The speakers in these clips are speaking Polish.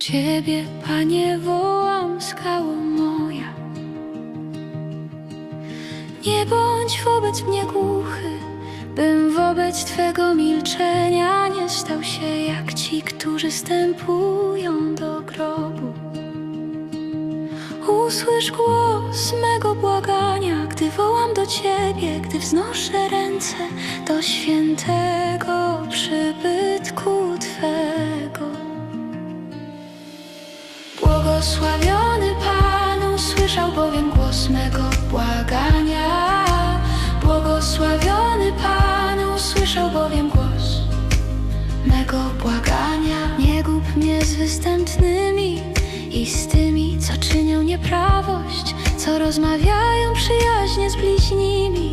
Ciebie, Panie, wołam, skało moja. Nie bądź wobec mnie głuchy, bym wobec Twego milczenia nie stał się jak ci, którzy stępują do grobu. Usłysz głos mego błagania, gdy wołam do Ciebie, gdy wznoszę ręce do świętego przybytku Twego. Błogosławiony Pan usłyszał bowiem głos mego błagania. Błogosławiony Pan usłyszał bowiem głos mego błagania. Nie gub mnie z występnymi i z tymi, co czynią nieprawość, co rozmawiają przyjaźnie z bliźnimi,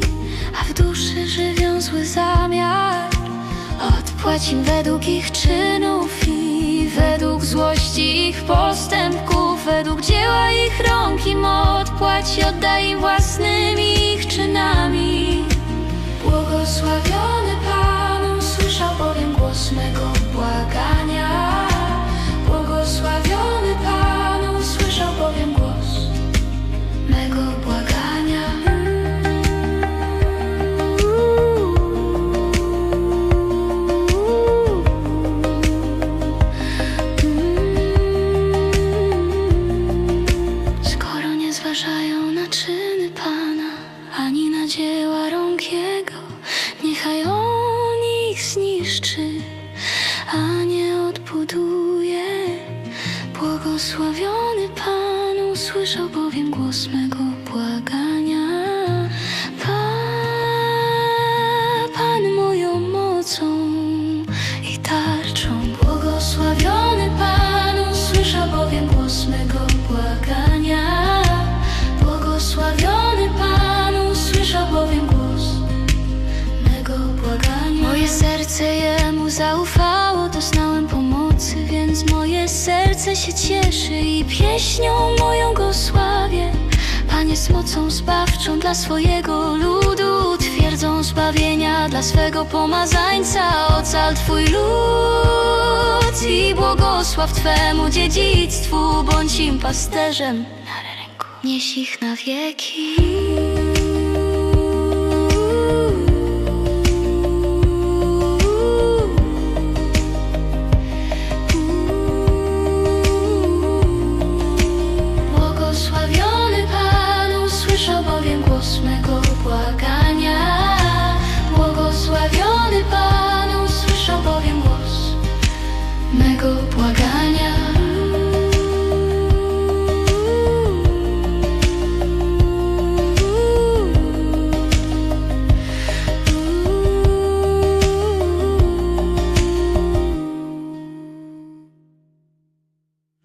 a w duszy żywią zły zamiar. Odpłać im według ich czynów według złości ich postępków, według dzieła ich rąk im odpłać oddaj im własnymi ich czynami. Błogosławiony na czyny Pana, ani na dzieła rąk Jego, niechaj On ich zniszczy, a nie odbuduje. Błogosławiony Pan usłyszał bowiem głos mego serce się cieszy i pieśnią moją Go sławię. Pan jest mocą zbawczą dla swojego ludu, twierdzą zbawienia dla swego pomazańca. Ocal Twój lud i błogosław Twemu dziedzictwu, bądź im pasterzem. Nieś ich na wieki. Głos mego błagania. Błogosławiony Pan usłyszał bowiem głos mego błagania.